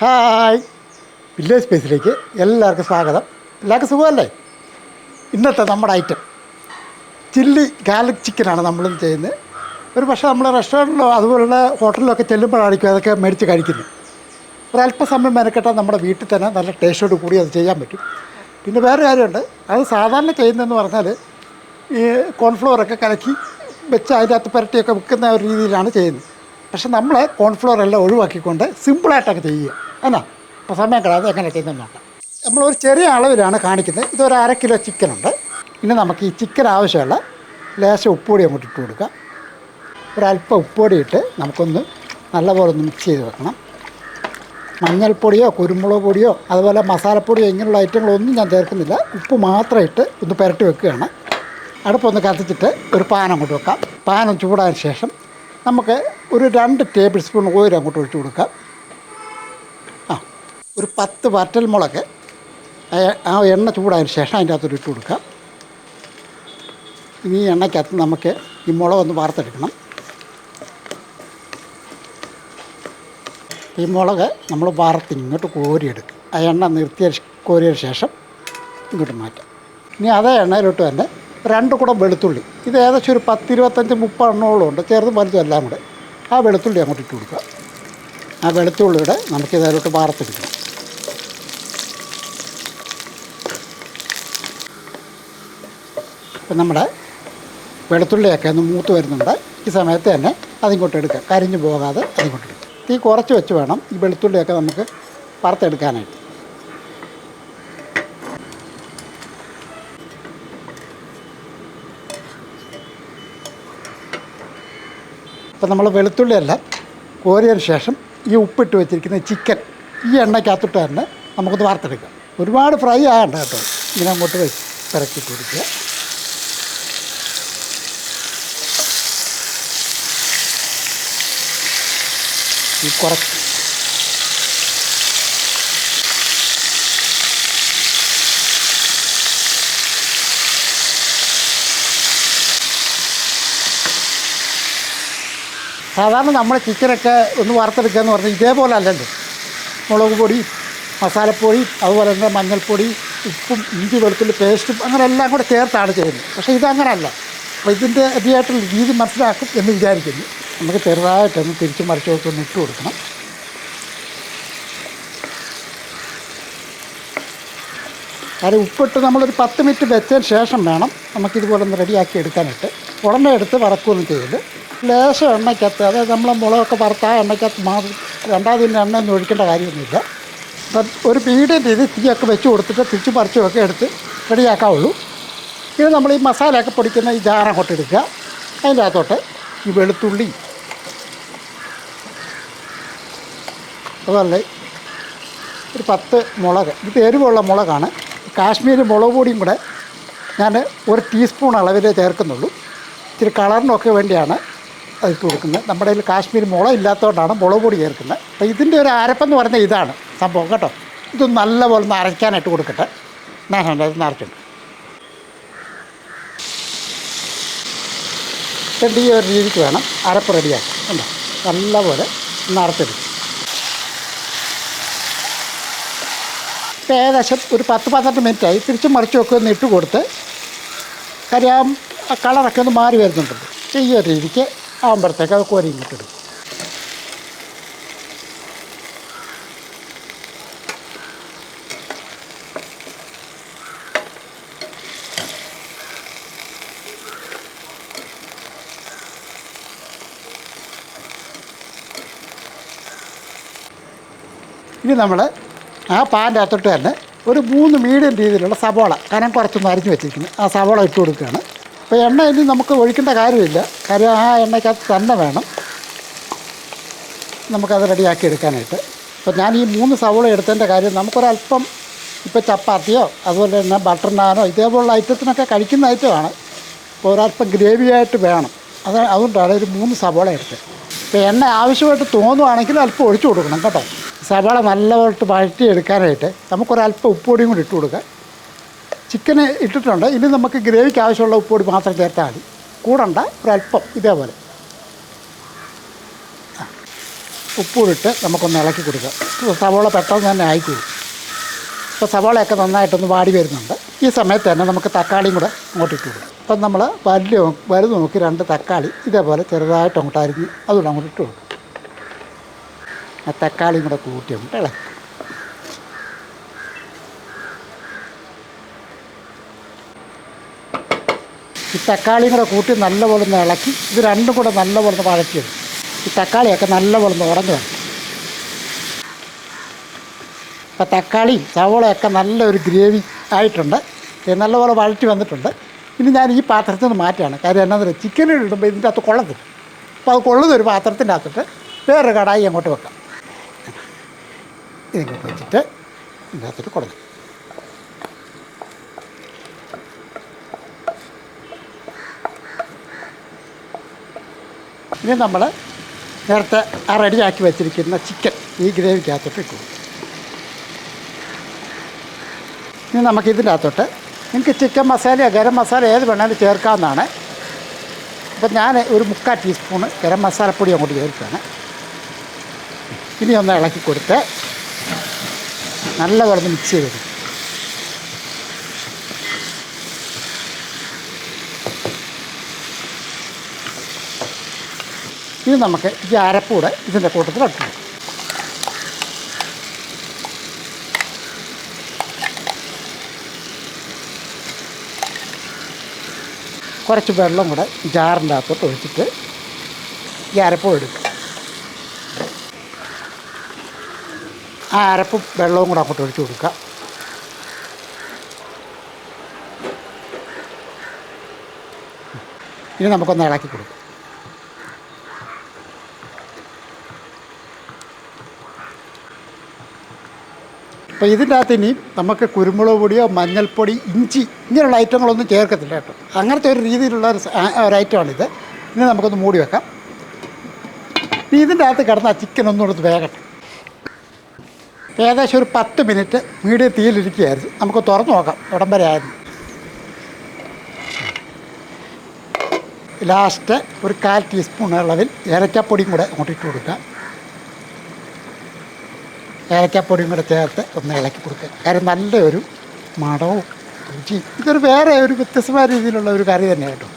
Hi. Village സ്പേസിലേക്ക് എല്ലാവർക്കും സ്വാഗതം. എല്ലാവർക്കും സുഖമല്ലേ? ഇന്നത്തെ നമ്മുടെ ഐറ്റം ചില്ലി ഗാർലിക് ചിക്കനാണ് നമ്മൾ ചെയ്യുന്നത്. ഒരു പക്ഷേ നമ്മൾ റെസ്റ്റോറന്റിലോ അതുപോലുള്ള ഹോട്ടലിലൊക്കെ ചെല്ലുമ്പോഴായിരിക്കും അതൊക്കെ മേടിച്ച് കഴിക്കുന്നത്. ഒരല്പസമയം മെനക്കെട്ടാൽ നമ്മുടെ വീട്ടിൽ തന്നെ നല്ല ടേസ്റ്റോട് കൂടി അത് ചെയ്യാൻ പറ്റും. പിന്നെ വേറെ കാര്യമുണ്ട്. അത് സാധാരണ ചെയ്യുന്നതെന്ന് പറഞ്ഞാൽ ഈ കോൺഫ്ലോറൊക്കെ കലക്കി വെച്ച് അതിന്റെ അകത്ത് പുരട്ടിയൊക്കെ വിൽക്കുന്ന ഒരു രീതിയിലാണ് ചെയ്യുന്നത്. പക്ഷെ നമ്മൾ കോൺഫ്ലോർ എല്ലാം ഒഴിവാക്കിക്കൊണ്ട് സിമ്പിളായിട്ടൊക്കെ ചെയ്യുക. എന്നാ? അപ്പോൾ സമയം കളയാതെ എങ്ങനെ ചെയ്യുന്നത് നോക്കാം. നമ്മളൊരു ചെറിയ അളവിലാണ് കാണിക്കുന്നത്. ഇതൊരു അര കിലോ ചിക്കനുണ്ട് ഇനി നമുക്ക് ഈ ചിക്കൻ ആവശ്യമുള്ള ലേശം ഉപ്പുപൊടി അങ്ങോട്ട് ഇട്ട് കൊടുക്കാം ഒരല്പം ഉപ്പുപൊടി ഇട്ട് നമുക്കൊന്ന് നല്ലപോലെ ഒന്ന് മിക്സ് ചെയ്ത് വെക്കണം. മഞ്ഞൾപ്പൊടിയോ കുരുമുളക് പൊടിയോ അതുപോലെ മസാലപ്പൊടിയോ ഇങ്ങനെയുള്ള ഐറ്റങ്ങളൊന്നും ഞാൻ ചേർക്കുന്നില്ല. ഉപ്പ് മാത്രം ഇട്ട് ഒന്ന് പുരട്ടി വെക്കുകയാണ്. അടുപ്പൊന്ന് കത്തിച്ചിട്ട് ഒരു പാൻ അങ്ങോട്ട് വെക്കാം. പാൻ ചൂടായ ശേഷം നമുക്ക് ഒരു രണ്ട് ടേബിൾ സ്പൂൺ ഓയിൽ അങ്ങോട്ട് ഒഴിച്ചു കൊടുക്കാം ആ ഒരു പത്ത് വറ്റൽ മുളക് ആ- എണ്ണ ചൂടായതിന് ശേഷം അതിന്റെ അകത്തോട്ട് ഇട്ട് കൊടുക്കാം ഇനി എണ്ണയ്ക്കകത്ത് നമുക്ക് ഈ മുളക് ഒന്ന് വാർത്തെടുക്കണം. ഈ മുളക് നമ്മൾ വറുത്ത് ഇങ്ങോട്ട് കോരിയെടുക്കും ആ എണ്ണ നിർത്തിയ കോരിയ ശേഷം ഇങ്ങോട്ട് മാറ്റാം. ഇനി അതേ എണ്ണയിലോട്ട് തന്നെ രണ്ട് കൂടം വെളുത്തുള്ളി. ഇത് ഏകദേശം ഒരു പത്തിരുപത്തഞ്ച് മുപ്പത് എണ്ണോളം ഉണ്ട്. ചെറുതും വലുതും എല്ലാം കൂടെ. ആ വെളുത്തുള്ളി അങ്ങോട്ട് ഇട്ട് കൊടുക്കുക. ആ വെളുത്തുള്ളിയുടെ നമുക്ക് ഇതിലോട്ട് വാർത്തെടുക്കണം അപ്പം നമ്മുടെ വെളുത്തുള്ളിയൊക്കെ ഒന്ന് മൂത്ത് വരുന്നുണ്ട്. ഈ സമയത്ത് തന്നെ അതിങ്ങോട്ട് എടുക്കുക. കരിഞ്ഞു പോകാതെ അതിങ്ങോട്ട് എടുക്കുക. തീ കുറച്ച് വെച്ച് വേണം ഈ വെളുത്തുള്ളിയൊക്കെ നമുക്ക് വറുത്തെടുക്കാനായിട്ട്. ഇപ്പം നമ്മൾ വെളുത്തുള്ളിയെല്ലാം കോരിയതിന് ശേഷം ഈ ഉപ്പിട്ട് വെച്ചിരിക്കുന്ന ചിക്കൻ ഈ എണ്ണയ്ക്കകത്തിട്ട് തന്നെ നമുക്കൊന്ന് വാർത്തെടുക്കാം ഒരുപാട് ഫ്രൈ ആകണ്ട കേട്ടോ. ഇങ്ങനെ അങ്ങോട്ട് വെച്ച് പിറക്കി കൊടുക്കുക. ഈ കുറച്ച് സാധാരണ നമ്മൾ ചിക്കനൊക്കെ ഒന്ന് വറുത്തെടുക്കുക എന്ന് പറഞ്ഞാൽ ഇതേപോലെ അല്ലല്ലോ. മുളക് പൊടി മസാലപ്പൊടി അതുപോലെ തന്നെ മഞ്ഞൾപ്പൊടി ഉപ്പും ഇഞ്ചി വെളുത്തുള്ളി പേസ്റ്റും അങ്ങനെ എല്ലാം കൂടെ ചേർത്താണ് ചെയ്യുന്നത്. പക്ഷേ ഇതങ്ങനല്ല. അപ്പോൾ ഇതിന്റെ അതിയായിട്ടുള്ള രീതി മനസ്സിലാക്കും എന്ന് വിചാരിക്കുന്നു. നമുക്ക് ചെറുതായിട്ടൊന്ന് തിരിച്ച് മറിച്ചൊക്കെ ഒന്ന് ഇട്ട് കൊടുക്കണം. കാര്യം ഉപ്പിട്ട് നമ്മളൊരു പത്ത് മിനിറ്റ് വെച്ചതിന് ശേഷം വേണം നമുക്കിതുപോലെ ഒന്ന് റെഡിയാക്കി എടുക്കാനായിട്ട്. ഉടനെ എടുത്ത് വറക്കുകയൊന്നും ചെയ്യൽ ലേശം എണ്ണയ്ക്കകത്ത് അതായത് നമ്മൾ മുളകൊക്കെ വറുത്ത എണ്ണയ്ക്കകത്ത് മാത്രം രണ്ടാമത് പിന്നെ എണ്ണ ഒന്നും ഒഴിക്കേണ്ട കാര്യമൊന്നുമില്ല. അപ്പം ഒരു മീഡിയം രീതി തീയൊക്കെ വെച്ച് കൊടുത്തിട്ട് തിരിച്ച് പറിച്ചുമൊക്കെ എടുത്ത് റെഡിയാക്കാവുള്ളൂ. ഇത് നമ്മൾ ഈ മസാലയൊക്കെ പൊടിക്കുന്ന ഈ ജാറ കൊട്ടെടുക്കുക. അതിന്റെ അകത്തോട്ട് ഈ വെളുത്തുള്ളി. അതുപോലെ ഒരു പത്ത് മുളക്. ഇത് എരിവുള്ള മുളകാണ്. കാശ്മീരി മുളക് പൊടിയും കൂടെ ഞാൻ ഒരു ടീസ്പൂൺ അളവിലേ ചേർക്കുന്നുള്ളൂ. ഇച്ചിരി കളറിനൊക്കെ വേണ്ടിയാണ് ഇട്ട് കൊടുക്കുന്നത്. നമ്മുടെ കയ്യിൽ കാശ്മീർ മുള ഇല്ലാത്തതുകൊണ്ടാണ് മുളക് പൊടി ചേർക്കുന്നത്. അപ്പോൾ ഇതിന്റെ ഒരു അരപ്പെന്ന് പറയുന്നത് ഇതാണ് സംഭവം കേട്ടോ. ഇത് നല്ലപോലെ ഒന്ന് അരയ്ക്കാനായിട്ട് കൊടുക്കട്ടെ. ഞാൻ ഇത് നിറച്ചിട്ടുണ്ട് ഈ ഒരു രീതിക്ക് വേണം. അരപ്പ് റെഡിയാക്കാം. ഉണ്ടോ നല്ലപോലെ നിറച്ചെടുക്കും ഏകദേശം ഒരു പത്ത് പന്ത്രണ്ട് മിനിറ്റായി തിരിച്ചും വെക്കുക ഒന്ന് ഇട്ട് കൊടുത്ത് കാര്യം കളറൊക്കെ ഒന്ന് മാറി വരുന്നുണ്ടല്ലോ അപ്പോൾ ഈ ഒരു രീതിക്ക് ആകുമ്പോഴത്തേക്ക് അത് കോരി ഇനി നമ്മൾ ആ പാന്റെ അകത്തോട്ട് തന്നെ ഒരു മൂന്ന് മീഡിയം രീതിയിലുള്ള സവോള കനം കുറച്ചൊന്ന് അരിഞ്ഞ് വെച്ചിരിക്കുന്നത് ആ സവോള ഇട്ട് കൊടുക്കുകയാണ്. അപ്പോൾ എണ്ണ ഇനി നമുക്ക് ഒഴിക്കേണ്ട കാര്യമില്ല. കാര്യം ആ എണ്ണയ്ക്കകത്ത് തന്നെ വേണം. നമുക്കത് റെഡിയാക്കി എടുക്കാനായിട്ട്. അപ്പോൾ ഞാൻ ഈ മൂന്ന് സവോള എടുത്തതിന്റെ കാര്യം നമുക്കൊരല്പം ഇപ്പോൾ ചപ്പാത്തിയോ അതുപോലെ തന്നെ ബട്ടർ നാനോ ഇതേപോലുള്ള ഐറ്റത്തിനൊക്കെ കഴിക്കുന്ന ഐറ്റമാണ് അപ്പോൾ ഒരല്പം ഗ്രേവിയായിട്ട് വേണം. അത് അതുകൊണ്ടാണ് ഒരു മൂന്ന് സവോള എടുത്തത്. ഇപ്പോൾ എണ്ണ ആവശ്യമായിട്ട് തോന്നുവാണെങ്കിൽ അല്പം ഒഴിച്ചു കൊടുക്കണം കേട്ടോ. സവാള നല്ലതായിട്ട് വഴറ്റി എടുക്കാനായിട്ട് നമുക്കൊരല്പം ഉപ്പുപൊടിയും കൂടി ഇട്ട് കൊടുക്കാം ചിക്കന് ഇട്ടിട്ടുണ്ട്. ഇനി നമുക്ക് ഗ്രേവിക്ക് ആവശ്യമുള്ള ഉപ്പുപൊടി മാത്രം ചേർത്താൽ മതി. കൂടണ്ട ഒരല്പം ഇതേപോലെ. ഉപ്പൂടിട്ട് നമുക്കൊന്ന് ഇളക്കി കൊടുക്കാം. ഇപ്പോൾ സവോള പെട്ടെന്ന് തന്നെ ആയിക്കോളും ഇപ്പോൾ സവാളയൊക്കെ നന്നായിട്ടൊന്ന് വാടി വരുന്നുണ്ട്. ഈ സമയത്ത് തന്നെ നമുക്ക് തക്കാളിയും കൂടെ അങ്ങോട്ട് ഇട്ട് കൊടുക്കും. അപ്പം നമ്മൾ വലിയ വലുത് നോക്കി രണ്ട് തക്കാളി ഇതേപോലെ ചെറുതായിട്ട് അങ്ങോട്ട് അരിഞ്ഞ് അതുകൂടെ അങ്ങോട്ട് ഇട്ട് കൊടുക്കും. ആ തക്കാളിയും കൂടെ കൂട്ടി അങ്ങോട്ട് ഇളക്കി. ഈ തക്കാളിയും കൂടെ കൂട്ടി നല്ലപോലെ ഒന്ന് ഇളക്കി ഇത് രണ്ടും കൂടെ നല്ലപോലെ ഒന്ന് വഴറ്റിയത് ഈ തക്കാളിയൊക്കെ നല്ലപോലെ ഒന്ന് ഉടഞ്ഞു വരണം. അപ്പോൾ തക്കാളിയും സവോളയൊക്കെ നല്ലൊരു ഗ്രേവി ആയിട്ടുണ്ട്. നല്ലപോലെ വഴറ്റി വന്നിട്ടുണ്ട്. ഇനി ഞാൻ ഈ പാത്രത്തിൽ നിന്ന് മാറ്റുകയാണ്. കാര്യം എന്നാന്ന് പറയുക ചിക്കൻ ഇടുമ്പോൾ ഇതിന്റെ അകത്ത് കൊള്ളത്തില്ല. അപ്പോൾ അത് കൊള്ളുന്ന ഒരു പാത്രത്തിന്റെ അകത്തിട്ട് വേറൊരു കടായി അങ്ങോട്ട് വെക്കാം. ഇതിങ്ങോട്ട് വെച്ചിട്ട് ഇതിന്റെ അകത്തിട്ട് കൊടുക്കും. ഇനി നമ്മൾ നേരത്തെ റെഡിയാക്കി വെച്ചിരിക്കുന്ന ചിക്കൻ ഈ ഗ്രേവിക്കകത്തോട്ട് ഇട്ടു. ഇനി നമുക്ക് ഇതിന്റെ അകത്തോട്ട് നിങ്ങൾക്ക് ചിക്കൻ മസാലയോ ഗരം മസാല ഏത് വേണമെങ്കിലും ചേർക്കാവുന്നതാണ്. അപ്പം ഞാൻ ഒരു മുക്കാൽ ടീസ്പൂണ് ഗരം മസാലപ്പൊടി അങ്ങോട്ട് ചേർക്കുകയാണ്. ഇനി ഒന്ന് ഇളക്കി കൊടുത്ത് നല്ലപോലെ മിക്സ് ചെയ്ത് ഇനി നമുക്ക് ഈ അരപ്പൂടെ ഇതിന്റെ കൂട്ടത്തിൽ ഇട്ടു കുറച്ച് വെള്ളം കൂടെ ജാറിന്റെ അകത്തോട്ട് ഒഴിച്ചിട്ട് ഈ അരപ്പും എടുക്കും. ആ അരപ്പും വെള്ളവും കൂടെ അങ്ങോട്ട് ഒഴിച്ച് കൊടുക്കുക ഇനി നമുക്കൊന്ന് ഇളക്കി കൊടുക്കാം. അപ്പോൾ ഇതിന്റെ അകത്ത് ഇനി നമുക്ക് കുരുമുളക് പൊടിയോ മഞ്ഞൾപ്പൊടി ഇഞ്ചി ഇങ്ങനെയുള്ള ഐറ്റങ്ങളൊന്നും ചേർക്കത്തില്ല കേട്ടോ. അങ്ങനത്തെ ഒരു രീതിയിലുള്ള ഒരു ഒരു ഐറ്റമാണിത് ഇനി നമുക്കൊന്ന് മൂടി വെക്കാം. ഇനി ഇതിന്റെ അകത്ത് കിടന്ന ചിക്കൻ ഒന്നും എടുത്ത് വേകട്ടെ ഏകദേശം ഒരു പത്ത് മിനിറ്റ് മീഡിയം തീയിലിരിക്കുകയായിരുന്നു നമുക്ക് തുറന്നു നോക്കാം ഇടം വരെ ആയിരുന്നു ലാസ്റ്റ് ഒരു കാൽ ടീസ്പൂൺ അളവിൽ ഏലക്കാപ്പൊടിയും കൂടെ അങ്ങോട്ട് കൊടുക്കാം. ഏലക്കപ്പൊടിയും കൂടെ ചേർത്ത് ഒന്ന് ഇളക്കി കൊടുക്കുക. കാര്യം നല്ലൊരു മണവും രുചി ഇതൊരു വേറെ ഒരു വ്യത്യസ്തമായ രീതിയിലുള്ള ഒരു കറി തന്നെ കേട്ടോ.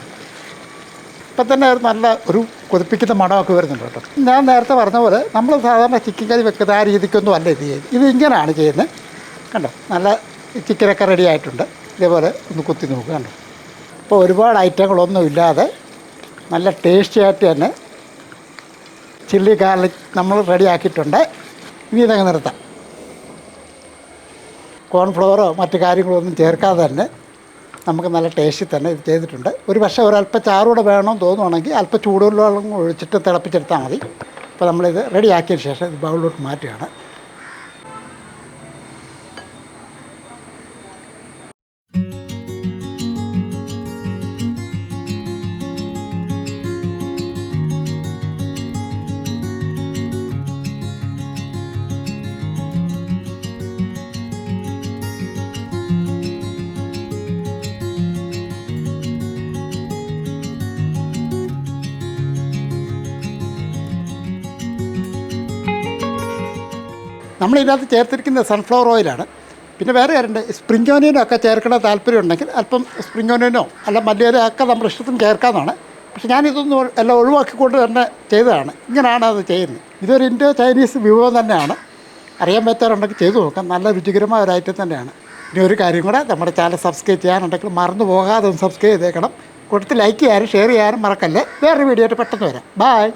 ഇപ്പം തന്നെ നല്ല ഒരു കൊതിപ്പിക്കുന്ന മണമൊക്കെ വരുന്നുണ്ട് കേട്ടോ. ഞാൻ നേരത്തെ പറഞ്ഞ പോലെ നമ്മൾ സാധാരണ ചിക്കൻ കറി വെക്കുന്ന ആ രീതിക്കൊന്നും അല്ല ഇത് ചെയ്യുന്നത്. ഇത് ഇങ്ങനെയാണ് ചെയ്യുന്നത്. കണ്ടോ? നല്ല ചിക്കനൊക്കെ റെഡി ആയിട്ടുണ്ട്. ഇതേപോലെ ഒന്ന് കുത്തി നോക്കുക കണ്ടോ? അപ്പോൾ ഒരുപാട് ഐറ്റങ്ങളൊന്നും ഇല്ലാതെ നല്ല ടേസ്റ്റി ആയിട്ട് തന്നെ ചില്ലി ഗാർലിക് നമ്മൾ റെഡിയാക്കിയിട്ടുണ്ട് ഇനി ഇതങ്ങ് നിർത്താം. കോൺഫ്ലവറോ മറ്റു കാര്യങ്ങളോ ഒന്നും ചേർക്കാതെ തന്നെ നമുക്ക് നല്ല ടേസ്റ്റിൽ തന്നെ ഇത് ചെയ്തിട്ടുണ്ട്. ഒരു പക്ഷേ ഒരല്പം ചാറൂടെ വേണമെന്ന് തോന്നുവാണെങ്കിൽ അല്പം ചൂടുവെള്ളം ഒഴിച്ചിട്ട് തിളപ്പിച്ചെടുത്താൽ മതി. അപ്പോൾ നമ്മളിത് റെഡിയാക്കിയതിന് ശേഷം ഇത് ബൗളിലോട്ട് മാറ്റുകയാണ്. നമ്മൾ ഇതിനകത്ത് ചേർത്തിരിക്കുന്നത് സൺഫ്ലവർ ഓയിലാണ് പിന്നെ വേറെ കാര്യമുണ്ട് സ്പ്രിംഗ് ഓനിയനോ ഒക്കെ ചേർക്കണ താല്പര്യം ഉണ്ടെങ്കിൽ അല്പം സ്പ്രിംഗ് ഓനിയനോ അല്ല മല്ലിയിലോ ഒക്കെ നമ്മുടെ ഇഷ്ടത്തിന് ചേർക്കാമെന്നാണ് പക്ഷെ ഞാനിതൊന്നും എല്ലാം ഒഴിവാക്കിക്കൊണ്ട് തന്നെ ചെയ്തതാണ്. ഇങ്ങനെയാണ് അത് ചെയ്യുന്നത്. ഇതൊരു ഇൻഡോ ചൈനീസ് വിഭവം തന്നെയാണ്. അറിയാൻ പറ്റാറുണ്ടെങ്കിൽ ചെയ്തു നോക്കാം. നല്ല രുചികരമായ ഒരു ഐറ്റം തന്നെയാണ്. ഇനി ഒരു കാര്യം കൂടെ നമ്മുടെ ചാനൽ സബ്സ്ക്രൈബ് ചെയ്യാനുണ്ടെങ്കിൽ മറന്നു പോകാതെ ഒന്ന് സബ്സ്ക്രൈബ് ചെയ്തേക്കണം. കൊടുത്ത് ലൈക്ക് ചെയ്യാനും ഷെയർ ചെയ്യാനും മറക്കല്ലേ? വേറൊരു വീഡിയോ ആയിട്ട് പെട്ടെന്ന് വരാം. ബായ്